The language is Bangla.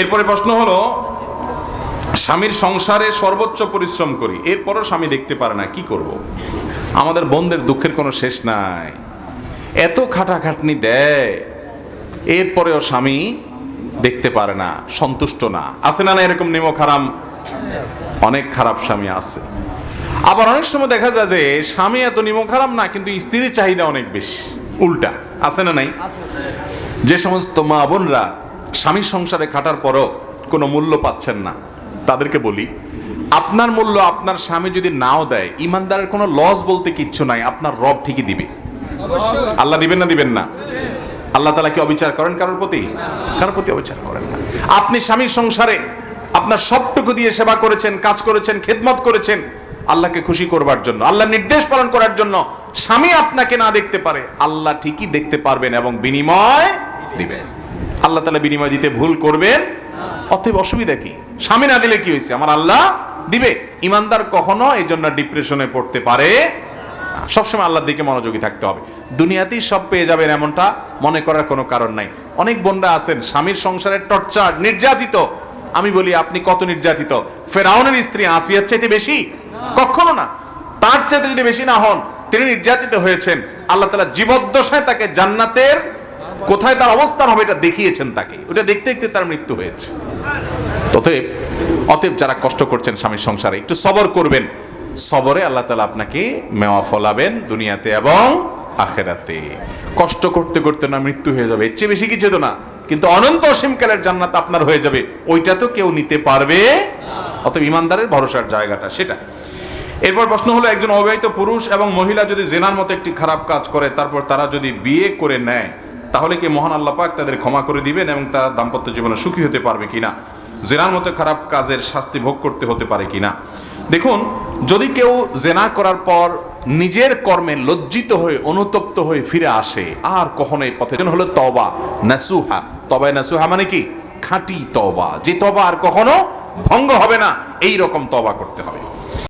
এরপরে প্রশ্ন হলো স্বামীর সংসারে সর্বোচ্চ পরিশ্রম করি এরপরও স্বামী দেখতে পারে না কি করব। আমাদের বোনদের দুঃখের কোনো শেষ নাই। এত খাটাখাটনি দেয় এরপরেও স্বামী দেখতে পারে না সন্তুষ্ট না। আছে না না এরকম নিমক হারাম অনেক খারাপ স্বামী আছে। আবার অনেক সময় দেখা যায় যে স্বামী এত নিমক হারাম না কিন্তু স্ত্রীর চাহিদা অনেক বেশি উল্টা। আছে না নাই? যে সমস্ত মা বোনরা স্বামীর সংসারে খাটার পরও কোনো মূল্য পাচ্ছেন না। তাদেরকে বলি আপনার মূল্য আপনার স্বামী যদি নাও দেয় ইমানদারের কোনো লস বলতে কিচ্ছু নাই আপনার রব ঠিকই দিবে। আল্লাহ দিবেন না দিবেন না? আল্লাহ তালা কি অবিচার করেন কারোর প্রতি? কারোর প্রতি অবিচার করেন না। আপনি স্বামীর সংসারে আপনার সবটুকু দিয়ে সেবা করেছেন কাজ করেছেন খেদমত করেছেন আল্লাহকে খুশি করবার জন্য আল্লাহ নির্দেশ পালন করার জন্য স্বামী আপনাকে না দেখতে পারে আল্লাহ ঠিকই দেখতে পারবেন এবং বিনিময় দিবেন। আল্লাহ তালা বিনিময় দিতে ভুল করবেন? অতএব অসুবিধা কি? স্বামী না দিলে কি হয়েছে? আমার আল্লাহ দিবে। ইমানদার কখনো এই জন্য ডিপ্রেশনে পড়তে পারে সবসময় আল্লাহর দিকে মনোযোগী থাকতে হবে। দুনিয়াতেই সব পেয়ে যাবেন এমনটা মনে করার কোনো কারণ নাই। অনেক বোনরা আছেন, স্বামীর সংসারের টর্চার, নির্যাতিত। আমি বলি, আপনি কত নির্যাতিত? ফেরাউনের স্ত্রী আসিয়ার চাইতে বেশি? কখনো না। তার চাইতে যদি বেশি না হন, তিনি নির্যাতিত হয়েছেন। আল্লাহ তালা জীবদ্দশায় তাকে জান্নাতের কোথায় তার অবস্থান হবে এটা দেখিয়েছেন তাকে। ওটা দেখতে দেখতে তার মৃত্যু হয়েছে। অতএব অতএব যারা কষ্ট করছেন স্বামীর সংসারে, একটু সবর করবেন। সবরে আল্লাহ তালা আপনাকে মেওয়া ফলাবেন দুনিয়াতে এবং আখেরাতে। কষ্ট করতে করতে না মৃত্যু হয়ে যাবে, এর চেয়ে বেশি কিছু তো না। কিন্তু অনন্ত অসীমকালের জান্নাত আপনার হয়ে যাবে, ওইটা তো কেউ নিতে পারবে অতএব ইমানদারের ভরসার জায়গাটা সেটা। এরপর প্রশ্ন হলো, একজন অবিবাহিত পুরুষ এবং মহিলা যদি জেনার মতো একটি খারাপ কাজ করে, তারপর তারা যদি বিয়ে করে নেয় তাহলে কি মহান আল্লাহ পাক তাদের ক্ষমা করে দিবেন এবং তারা দাম্পত্য জীবনে সুখী হতে পারবে কিনা? জেনার মতো খারাপ কাজের শাস্তি ভোগ করতে হতে পারে কিনা? দেখুন, যদি কেউ জেনা করার পর নিজের কর্মে লজ্জিত হয়ে, অনুতপ্ত হয়ে ফিরে আসে, আর কখনো এই পথে হলো তবা নাসুহা। তবায় নাসুহা মানে কি? খাঁটি তবা যে তবা আর কখনো ভঙ্গ হবে না, এই রকম তবা করতে হবে।